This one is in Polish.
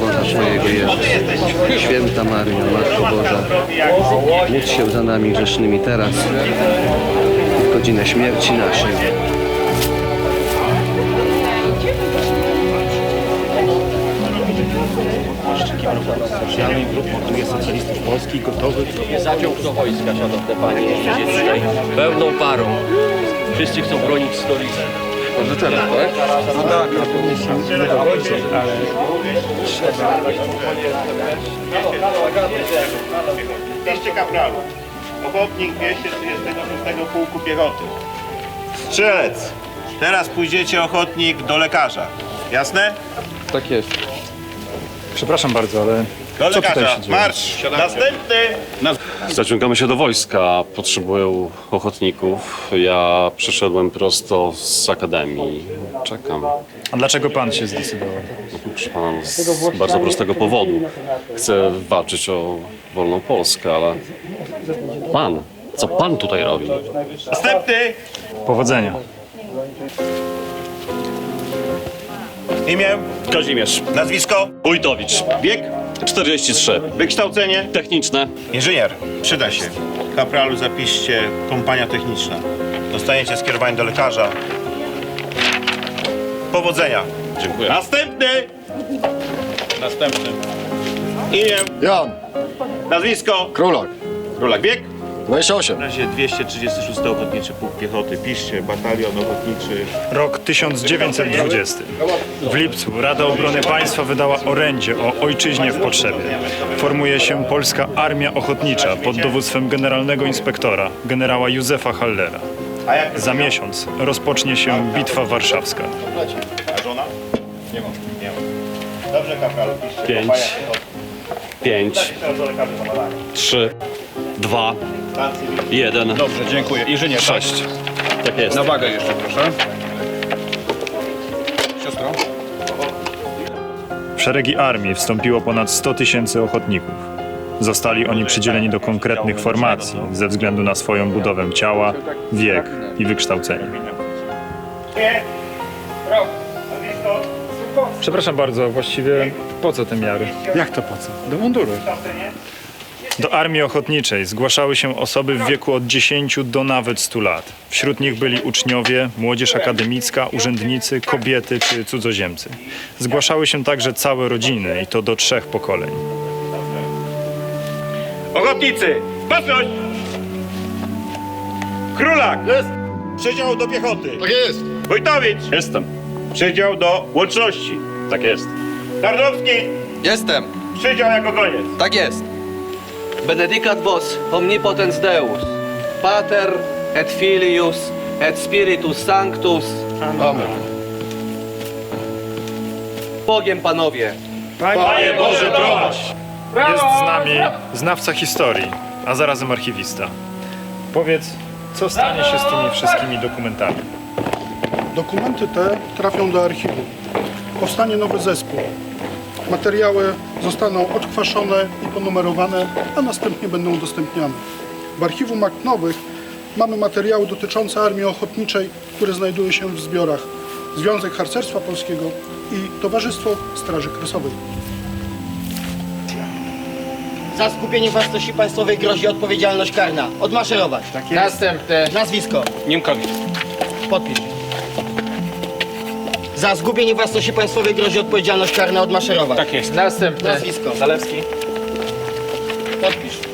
Boża swojego Jezus. Święta Maryjo, Matko Boża, módl się za nami grzesznymi teraz i w godzinę śmierci naszej. Specjalnej Grup Morduje Socjalistów Polski gotowych Zaciąg do wojska, szanowne panie, jeździcie tutaj pełną parą. Wszyscy chcą bronić stolicy. Może teraz, tak? Liście kapralu. Ochotnik 236 Pułku Piechoty. Strzelec. Teraz pójdziecie ochotnik do lekarza. Jasne? Tak jest. Przepraszam bardzo, ale Do co tutaj lekarza. się dzieje? Marsz. Następny. Zaciągamy się do wojska, potrzebują ochotników. Ja przyszedłem prosto z akademii. Czekam. A dlaczego pan się zdecydował? Proszę pana, z bardzo prostego powodu. Chcę walczyć o wolną Polskę, ale pan, co pan tutaj robi? Następny. Powodzenia. Imię. Kazimierz Nazwisko. Wójtowicz, Wiek. 43. Wykształcenie. Techniczne. Inżynier. Przyda się. Kapralu zapiszcie kompania techniczna. Dostaniecie skierowanie do lekarza. Powodzenia. Dziękuję. Następny. Następny. Imię. Jan, Nazwisko. Królak, Królak. Wiek. 28. W razie 236 Ochotniczy Pułk Piechoty. Piszcie batalion ochotniczy. Rok 1920. W lipcu Rada Obrony Państwa wydała orędzie o ojczyźnie w potrzebie. Formuje się Polska Armia Ochotnicza pod dowództwem generalnego inspektora, generała Józefa Hallera. A jak Za miesiąc rozpocznie się Bitwa Warszawska. A żona? Nie mam. Nie mam. Dobrze, kapralu, piszcie. Pięć. Pięć, badanie. trzy, dwa, jeden, Dobrze, dziękuję. Inżynier, tak? sześć. Tak jest. Na wagę jeszcze, proszę. Siostro? W szeregi armii wstąpiło ponad 100 tysięcy ochotników. Zostali oni przydzieleni do konkretnych formacji ze względu na swoją budowę ciała, wiek i wykształcenie. Przepraszam bardzo, właściwie po co te miary? Jak to po co? Do munduru. Do armii ochotniczej zgłaszały się osoby w wieku od 10 do nawet 100 lat. Wśród nich byli uczniowie, młodzież akademicka, urzędnicy, kobiety czy cudzoziemcy. Zgłaszały się także całe rodziny i to do trzech pokoleń. Ochotnicy. Baczność. Królak. Jest. Przedział do piechoty. Tak jest. Wojtowicz. Jestem. Przedział do łączności. Tak jest. Tardowski. Jestem. Przedział jako koniec. Tak jest. Benedicat vos omnipotens Deus, Pater et Filius et Spiritus Sanctus. Amen. Bogiem panowie. Panie Boże, prowadź. Jest z nami znawca historii, a zarazem archiwista. Powiedz, co stanie się z tymi wszystkimi dokumentami? Dokumenty te trafią do archiwum. Powstanie nowy zespół. Materiały zostaną odkwaszone i ponumerowane, a następnie będą udostępniane. W archiwum akt nowych mamy materiały dotyczące Armii Ochotniczej, które znajdują się w zbiorach Związek Harcerstwa Polskiego i Towarzystwo Straży Kresowej. Za skupienie własności państwowej grozi odpowiedzialność karna. Odmaszerować. Następne. Nazwisko. Niemkowicz. Podpisz. Za zgubienie własności państwowej grozi odpowiedzialność karna. Odmaszerować. Tak jest. Następne. Nazwisko. Zalewski. Podpisz.